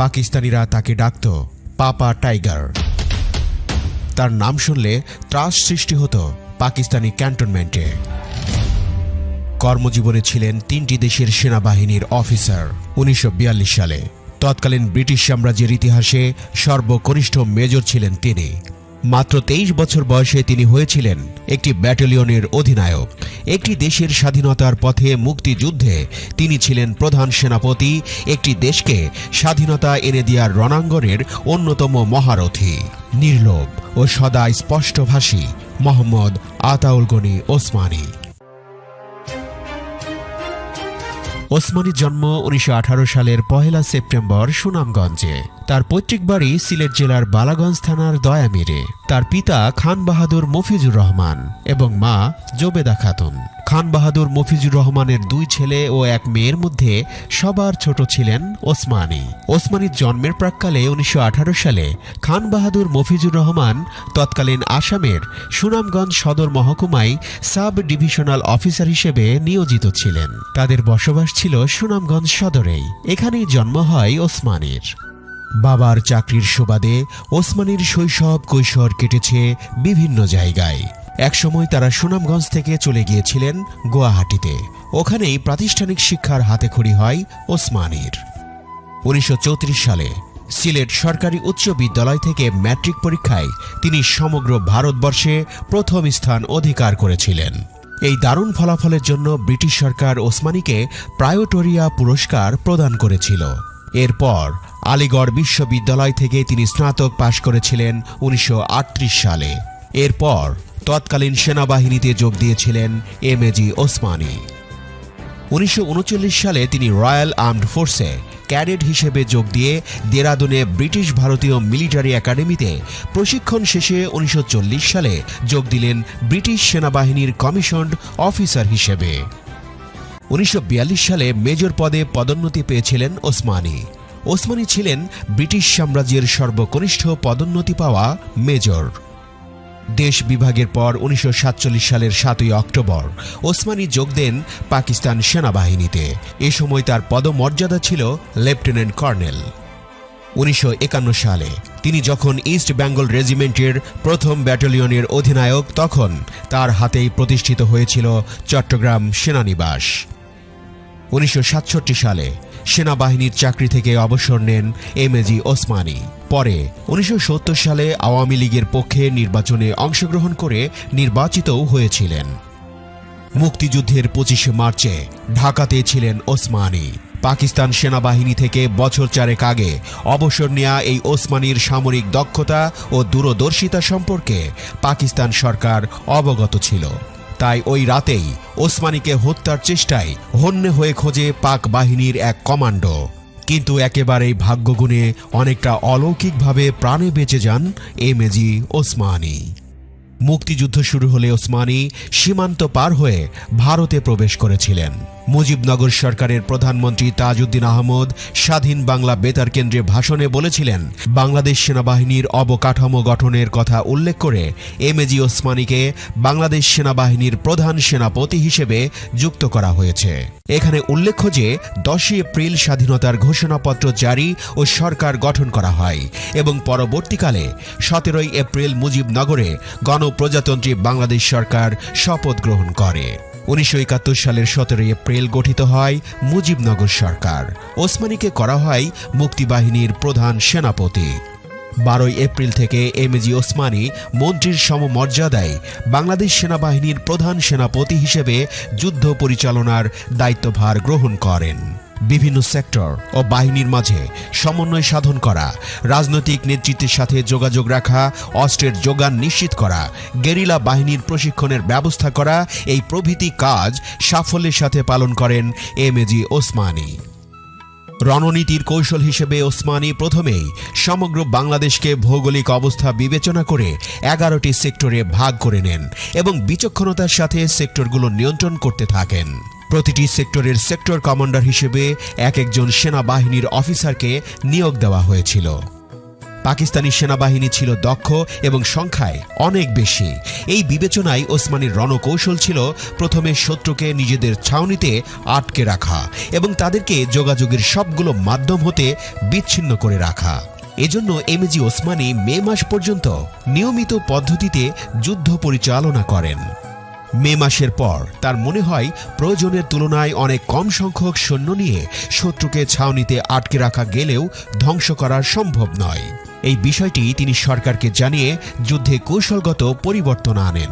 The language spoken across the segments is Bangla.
পাকিস্তানিরা তাকে ডাকত পাপা টাইগার। তার নাম শুনলে ত্রাস সৃষ্টি হতো পাকিস্তানি ক্যান্টনমেন্টে। কর্মজীবনে ছিলেন তিনটি দেশের সেনাবাহিনীর অফিসার উনিশশো বিয়াল্লিশ সালে। তৎকালীন ব্রিটিশ সাম্রাজ্যের ইতিহাসে সর্বকনিষ্ঠ মেজর ছিলেন তিনি। মাত্র তেইশ বছর বয়সে তিনি হয়েছিলেন একটি ব্যাটালিয়নের অধিনায়ক। একটি দেশের স্বাধীনতার পথে মুক্তিযুদ্ধে তিনি ছিলেন প্রধান সেনাপতি, একটি দেশকে স্বাধীনতা এনে দেওয়ার রণাঙ্গনের অন্যতম মহারথী। নির্লোভ ও সদা স্পষ্টভাষী মোহাম্মদ আতাউল গনি ওসমানী। ওসমানীর জন্ম উনিশশো আঠারো সালের পহেলা সেপ্টেম্বর সুনামগঞ্জে। তার পৈতৃক বাড়ি সিলেট জেলার বালাগঞ্জ থানার দয়ামিরে। তার পিতা খান বাহাদুর মফিজুর রহমান এবং মা জোবেদা খাতুন। খান বাহাদুর মফিজুর রহমানের দুই ছেলে ও এক মেয়ের মধ্যে সবার ছোট ছিলেন ওসমানী। ওসমানীর জন্মের প্রাককালে উনিশশো আঠারো সালে খান বাহাদুর মফিজুর রহমান, তৎকালীন আসামের সুনামগঞ্জ সদর মহকুমায় সাব ডিভিশনাল অফিসার হিসেবে নিয়োজিত ছিলেন। তাদের বসবাস ছিল সুনামগঞ্জ সদরেই। এখানেই জন্ম হয় ওসমানীর। বাবার চাকরির সুবাদে ওসমানীর শৈশব কৈশোর কেটেছে বিভিন্ন জায়গায়। একসময় তারা সুনামগঞ্জ থেকে চলে গিয়েছিলেন গুয়াহাটিতে। ওখানেই প্রাতিষ্ঠানিক শিক্ষার হাতেখড়ি হয় ওসমানীর। উনিশশো চৌত্রিশ সালে সিলেট সরকারি উচ্চ বিদ্যালয় থেকে ম্যাট্রিক পরীক্ষায় তিনি সমগ্র ভারতবর্ষে প্রথম স্থান অধিকার করেছিলেন। এই দারুণ ফলাফলের জন্য ব্রিটিশ সরকার ওসমানীকে প্রায়োটোরিয়া পুরস্কার প্রদান করেছিল। এরপর আলিগড় বিশ্ববিদ্যালয় থেকে তিনি স্নাতক পাশ করেছিলেন উনিশশো আটত্রিশ সালে। এরপর তৎকালীন সেনাবাহিনীতে যোগ দিয়েছিলেন এম এজি ওসমানী। উনিশশো উনচল্লিশ সালে তিনি রয়্যাল আর্মড ফোর্সে ক্যাডেট হিসেবে যোগ দিয়ে দেরাদুনে ব্রিটিশ ভারতীয় মিলিটারি একাডেমিতে প্রশিক্ষণ শেষে উনিশশো চল্লিশ সালে যোগ দিলেন ব্রিটিশ সেনাবাহিনীর কমিশনড অফিসার হিসেবে। উনিশশো বিয়াল্লিশ সালে মেজর পদে পদোন্নতি পেয়েছিলেন ওসমানী। ওসমানী ছিলেন ব্রিটিশ সাম্রাজ্যের সর্বকনিষ্ঠ পদোন্নতি পাওয়া মেজর। দেশ বিভাগের পর উনিশশো সাতচল্লিশ সালের সাতই অক্টোবর। ওসমানী যোগ দেন পাকিস্তান সেনাবাহিনীতে। এ সময় তার পদমর্যাদা ছিল লেফটেন্যান্ট কর্নেল। উনিশশো একান্ন সালে তিনি যখন ইস্ট বেঙ্গল রেজিমেন্টের প্রথম ব্যাটালিয়নের অধিনায়ক, তখন তার হাতেই প্রতিষ্ঠিত হয়েছিল চট্টগ্রাম সেনানিবাস। উনিশশো সাতষট্টি সালে সেনাবাহিনীর চাকরি থেকে অবসর নেন এমএজি ওসমানী। পরে উনিশশো সত্তর সালে আওয়ামী লীগের পক্ষে নির্বাচনে অংশগ্রহণ করে নির্বাচিতও হয়েছিলেন। মুক্তিযুদ্ধের পঁচিশে মার্চে ঢাকাতে ছিলেন ওসমানী। পাকিস্তান সেনাবাহিনী থেকে বছর চারেক আগে অবসর নেয়া এই ওসমানীর সামরিক দক্ষতা ও দূরদর্শিতা সম্পর্কে পাকিস্তান সরকার অবগত ছিল। তাই ওই রাতেই ওসমানীকে হত্যার চেষ্টায় হন্যে হয়ে খোঁজে পাক বাহিনীর এক কমান্ডো। কিন্তু একেবারেই ভাগ্যগুণে অনেকটা অলৌকিকভাবে প্রাণে বেঁচে যান এমেজি ওসমানী। মুক্তিযুদ্ধ শুরু হলে ওসমানী সীমান্ত পার হয়ে ভারতে প্রবেশ করেছিলেন। মুজিবনগর সরকারের প্রধানমন্ত্রী তাজউদ্দিন আহমদ স্বাধীন বাংলা বেতার কেন্দ্রে ভাষণে বলেছিলেন, বাংলাদেশ সেনাবাহিনীর অবকাঠামো গঠনের কথা উল্লেখ করে এমএজি ওসমানীকে বাংলাদেশ সেনাবাহিনীর প্রধান সেনাপতি হিসেবে যুক্ত করা হয়েছে। এখানে উল্লেখ্য যে, দশই এপ্রিল স্বাধীনতার ঘোষণাপত্র জারি ও সরকার গঠন করা হয় এবং পরবর্তীকালে সতেরোই এপ্রিল মুজিবনগরে গণপ্রজাতন্ত্রী বাংলাদেশ সরকার শপথ গ্রহণ করে। উনিশশো একাত্তর সালের সতেরোই এপ্রিল গঠিত হয় মুজিবনগর সরকার। ওসমানীকে করা হয় মুক্তিবাহিনীর প্রধান সেনাপতি। বারোই এপ্রিল থেকে এম জি ওসমানী মন্ত্রীর সমমর্যাদায় বাংলাদেশ সেনাবাহিনীর প্রধান সেনাপতি হিসেবে যুদ্ধ পরিচালনার দায়িত্বভার গ্রহণ করেন। বিভিন্ন সেক্টর ও বাহিনীর মাঝে সমন্বয় সাধন করা, রাজনৈতিক নেতৃত্বের সাথে যোগাযোগ রাখা, অস্ত্রের যোগান নিশ্চিত করা, গেরিলা বাহিনীর প্রশিক্ষণের ব্যবস্থা করা, এই প্রভৃতি কাজ সাফল্যের সাথে পালন করেন এম এজি ওসমানী। রণনীতির কৌশল হিসেবে ওসমানী প্রথমেই সমগ্র বাংলাদেশকে ভৌগোলিক অবস্থা বিবেচনা করে এগারোটি সেক্টরে ভাগ করে নেন এবং বিচক্ষণতার সাথে সেক্টরগুলো নিয়ন্ত্রণ করতে থাকেন। প্রতিটি সেক্টরের সেক্টর কমান্ডার হিসেবে এক একজন সেনাবাহিনীর অফিসারকে নিয়োগ দেওয়া হয়েছিল। পাকিস্তানি সেনাবাহিনী ছিল দক্ষ এবং সংখ্যায় অনেক বেশি। এই বিবেচনায় ওসমানীর রণকৌশল ছিল প্রথমে শত্রুকে নিজেদের ছাউনিতে আটকে রাখা এবং তাদেরকে যোগাযোগের সবগুলো মাধ্যম হতে বিচ্ছিন্ন করে রাখা। এজন্য এমএজি ওসমানী মে মাস পর্যন্ত নিয়মিত পদ্ধতিতে যুদ্ধ পরিচালনা করেন। মে মাসের পর। তার মনে হয়, প্রয়োজনের তুলনায় অনেক কম সংখ্যক সৈন্য নিয়ে শত্রুকে ছাউনিতে আটকে রাখা গেলেও ধ্বংস করা সম্ভব নয়। এই বিষয়টি তিনি সরকারকে জানিয়ে যুদ্ধে কৌশলগত পরিবর্তন আনেন।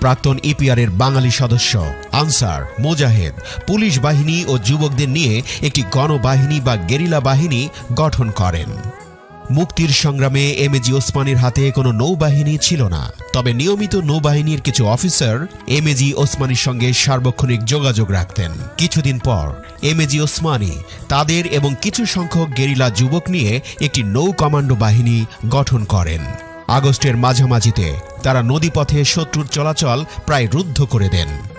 প্রাক্তন ইপিআরের বাঙালি সদস্য আনসার মোজাহেদ, পুলিশ বাহিনী ও যুবকদের নিয়ে একটি গণবাহিনী বা গেরিলা বাহিনী গঠন করেন। মুক্তির সংগ্রামে এমএজি ওসমানীর হাতে কোনো নৌবাহিনী ছিল না। তবে নিয়মিত নৌবাহিনীর কিছু অফিসার এমএজি ওসমানীর সঙ্গে সার্বক্ষণিক যোগাযোগ রাখতেন। কিছুদিন পর এমএজি ওসমানী তাদের এবং কিছু সংখ্যক গেরিলা যুবক নিয়ে একটি নৌ কমান্ডো বাহিনী গঠন করেন। আগস্টের মাঝামাঝিতে তারা নদীপথে শত্রুর চলাচল প্রায় রুদ্ধ করে দেন।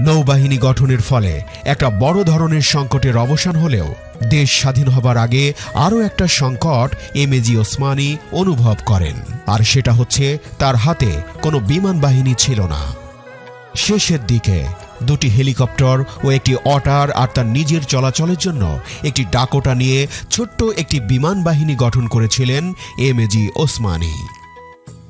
নৌবাহিনী গঠনের ফলে একটা বড় ধরনের সংকটের অবসান হলেও দেশ স্বাধীন হবার আগে আরও একটা সংকট এম এজি ওসমানী অনুভব করেন। আর সেটা হচ্ছে তার হাতে কোনো বিমান বাহিনী ছিল না। শেষের দিকে দুটি হেলিকপ্টার ও একটি অটার আর তার নিজের চলাচলের জন্য একটি ডাকোটা নিয়ে ছোট্ট একটি বিমান বাহিনী গঠন করেছিলেন এমএজি ওসমানী।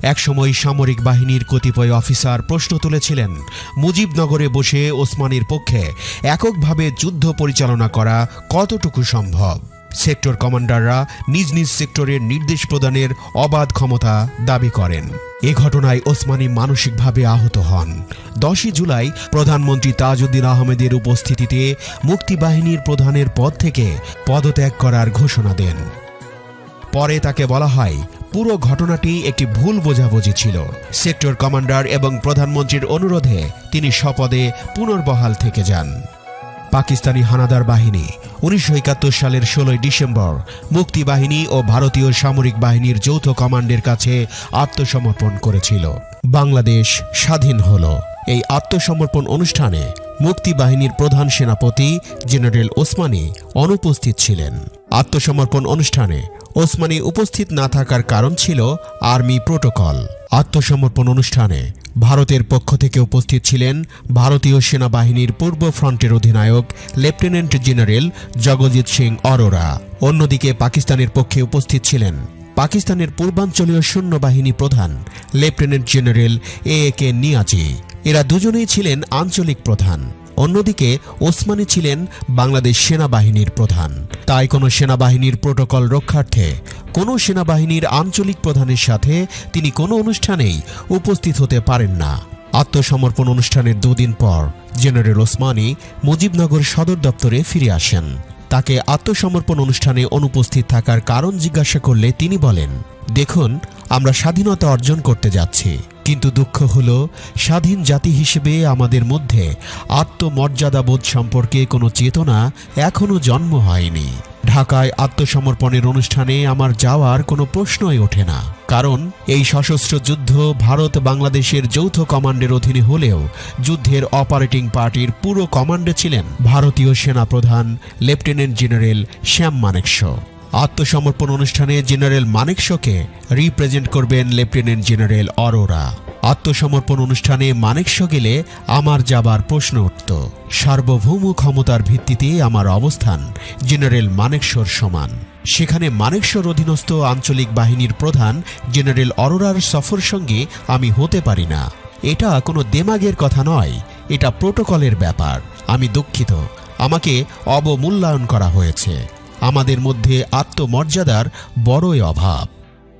একসময় সামরিক বাহিনীর কতিপয় অফিসার প্রশ্ন তুলেছিলেন, মুজিবনগরে বসে ওসমানীর পক্ষে এককভাবে যুদ্ধ পরিচালনা করা কতটুকু সম্ভব? সেক্টর কমান্ডাররা নিজ নিজ সেক্টরের নির্দেশ প্রদানের অবাধ ক্ষমতা দাবি করেন। এ ঘটনায় ওসমানী মানসিকভাবে আহত হন। দশই জুলাই প্রধানমন্ত্রী তাজউদ্দিন আহমেদের উপস্থিতিতে মুক্তিবাহিনীর প্রধানের পদ থেকে পদত্যাগ করার ঘোষণা দেন। পরে তাকে বলা হয় পুরো ঘটনাটি একটি ভুল বোঝাবুঝি ছিল। সেক্টর কমান্ডার এবং প্রধানমন্ত্রীর অনুরোধে তিনি স্বপদে পুনর্বহাল থেকে যান। পাকিস্তানি হানাদার বাহিনী উনিশশো একাত্তর সালের ষোলোই ডিসেম্বর মুক্তিবাহিনী ও ভারতীয় সামরিক বাহিনীর যৌথ কমান্ডের কাছে আত্মসমর্পণ করেছিল। বাংলাদেশ স্বাধীন হল। এই আত্মসমর্পণ অনুষ্ঠানে মুক্তিবাহিনীর প্রধান সেনাপতি জেনারেল ওসমানী অনুপস্থিত ছিলেন। আত্মসমর্পণ অনুষ্ঠানে ওসমানী উপস্থিত না থাকার কারণ ছিল আর্মি প্রোটোকল। আত্মসমর্পণ অনুষ্ঠানে ভারতের পক্ষ থেকে উপস্থিত ছিলেন ভারতীয় সেনাবাহিনীর পূর্ব ফ্রন্টের অধিনায়ক, লেফটেন্যান্ট জেনারেল জগজিৎ সিং অরোরা। অন্যদিকে পাকিস্তানের পক্ষে উপস্থিত ছিলেন পাকিস্তানের পূর্বাঞ্চলীয় সৈন্যবাহিনী প্রধান, lieutenant general A K Niazi. এরা দুজনেই ছিলেন আঞ্চলিক প্রধান। অন্যদিকে, ওসমানী ছিলেন বাংলাদেশ সেনাবাহিনীর প্রধান। তাই কোনো সেনাবাহিনীর প্রোটোকল রক্ষার্থে, কোনো সেনাবাহিনীর আঞ্চলিক প্রধানের সাথে তিনি কোনো অনুষ্ঠানেই উপস্থিত হতে পারেন না। আত্মসমর্পণ অনুষ্ঠানের দুদিন পর জেনারেল ওসমানী মুজিবনগর সদর দপ্তরে ফিরে আসেন। তাকে আত্মসমর্পণ অনুষ্ঠানে অনুপস্থিত থাকার কারণ জিজ্ঞাসা করলে তিনি বলেন, দেখুন আমরা স্বাধীনতা অর্জন করতে যাচ্ছি। কিন্তু দুঃখ হল, স্বাধীন জাতি হিসেবে আমাদের মধ্যে আত্মমর্যাদাবোধ সম্পর্কে কোনো চেতনা এখনও জন্ম হয়নি। ঢাকায় আত্মসমর্পণের অনুষ্ঠানে আমার যাওয়ার কোনো প্রশ্নই ওঠে না। কারণ এই সশস্ত্র যুদ্ধ ভারত বাংলাদেশের যৌথ কমান্ডের অধীনে হলেও যুদ্ধের অপারেটিং পার্টির পুরো কমান্ডে ছিলেন ভারতীয় সেনাপ্রধান লেফটেন্যান্ট জেনারেল শ্যাম মানেকশ। আত্মসমর্পণ অনুষ্ঠানে জেনারেল মানেকশকে রিপ্রেজেন্ট করবেন লেফটেন্যান্ট জেনারেল অরোরা। আত্মসমর্পণ অনুষ্ঠানে মানেকশ গেলে আমার যাবার প্রশ্ন উঠত। সার্বভৌম ক্ষমতার ভিত্তিতে আমার অবস্থান জেনারেল মানেকশর সমান। সেখানে মানেকশর অধীনস্থ আঞ্চলিক বাহিনীর প্রধান জেনারেল অরোরার সফর সঙ্গে আমি হতে পারি না। এটা কোনো দেমাগের কথা নয়, এটা প্রোটোকলের ব্যাপার। আমি দুঃখিত। আমাকে অবমূল্যায়ন করা হয়েছে। আমাদের মধ্যে আত্মমর্যাদার বড়ই অভাব।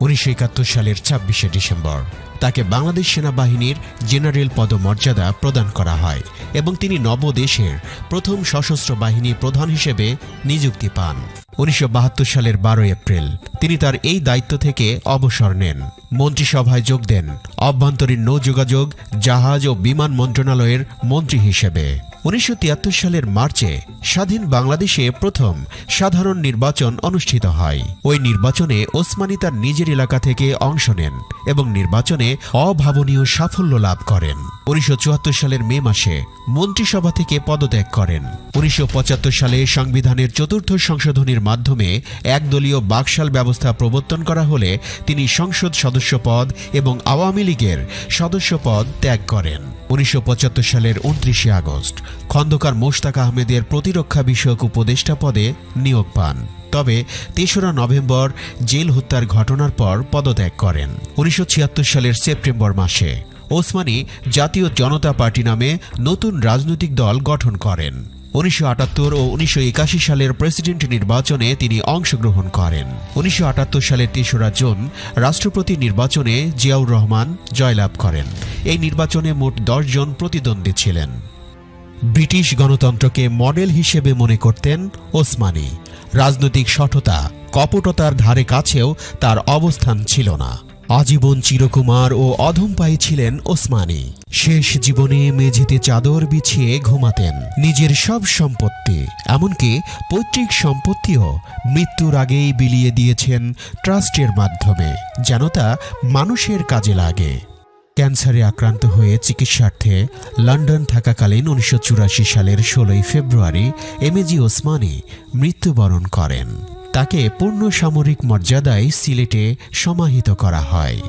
উনিশশো একাত্তর সালের ছাব্বিশে ডিসেম্বর। তাকে বাংলাদেশ সেনাবাহিনীর জেনারেল পদমর্যাদা প্রদান করা হয় এবং তিনি নবদেশের প্রথম সশস্ত্র বাহিনী প্রধান হিসেবে নিযুক্তি পান। উনিশশো সালের বারো এপ্রিল তিনি তার এই দায়িত্ব থেকে অবসর নেন। মন্ত্রিসভায় যোগ দেন। অভ্যন্তরীণ নৌযোগাযোগ, জাহাজ ও বিমান মন্ত্রণালয়ের মন্ত্রী হিসেবে। উনিশশো তিয়াত্তর সালের মার্চে স্বাধীন বাংলাদেশে প্রথম সাধারণ নির্বাচন অনুষ্ঠিত হয়। ওই নির্বাচনে ওসমানী তার নিজের এলাকা থেকে অংশ নেন এবং নির্বাচনে অভাবনীয় সাফল্য লাভ করেন। উনিশশো চুয়াত্তর সালের মে মাসে মন্ত্রিসভা থেকে পদত্যাগ করেন। উনিশশো সালে সংবিধানের চতুর্থ সংশোধনীর মাধ্যমে একদলীয় বাকশাল ব্যবস্থা প্রবর্তন করা হলে তিনি সংসদ সদস্য পদ এবং আওয়ামী লীগের সদস্য পদ ত্যাগ করেন। উনিশশো পঁচাত্তর সালের উনত্রিশে আগস্ট খন্দকার মোশতাক আহমেদের প্রতিরক্ষা বিষয়ক উপদেষ্টা পদে নিয়োগ পান। তবে তেসরা নভেম্বর জেল হত্যার ঘটনার পর পদত্যাগ করেন। উনিশশো ছিয়াত্তর সালের সেপ্টেম্বর মাসে। ওসমানী জাতীয় জনতা পার্টি নামে নতুন রাজনৈতিক দল গঠন করেন। উনিশশো আটাত্তর ও উনিশশো একাশি সালের প্রেসিডেন্ট নির্বাচনে তিনি অংশগ্রহণ করেন। উনিশশো আটাত্তর সালের তেসরা জুন রাষ্ট্রপতি নির্বাচনে জিয়াউর রহমান জয়লাভ করেন। এই নির্বাচনে মোট জন প্রতিদ্বন্দ্বী ছিলেন। ব্রিটিশ গণতন্ত্রকে মডেল হিসেবে মনে করতেন ওসমানী। রাজনৈতিক সঠতা, কপটতার ধারে কাছেও তার অবস্থান ছিল না। আজীবন চিরকুমার ও অধমপায়ী ছিলেন ওসমানী। শেষ জীবনে মেঝেতে চাদর বিছিয়ে ঘুমাতেন। নিজের সব সম্পত্তি, এমনকি পৈতৃক সম্পত্তিও মৃত্যুর আগেই বিলিয়ে দিয়েছেন ট্রাস্টের মাধ্যমে, যেন তা মানুষের কাজে লাগে। ক্যান্সারে আক্রান্ত হয়ে চিকিৎসার্থে লন্ডন থাকাকালীন উনিশশো চুরাশি সালের ষোলোই ফেব্রুয়ারি এমএজি ওসমানী মৃত্যুবরণ করেন। তাকে পূর্ণ সামরিক মর্যাদায় সিলেটে সমাহিত করা হয়।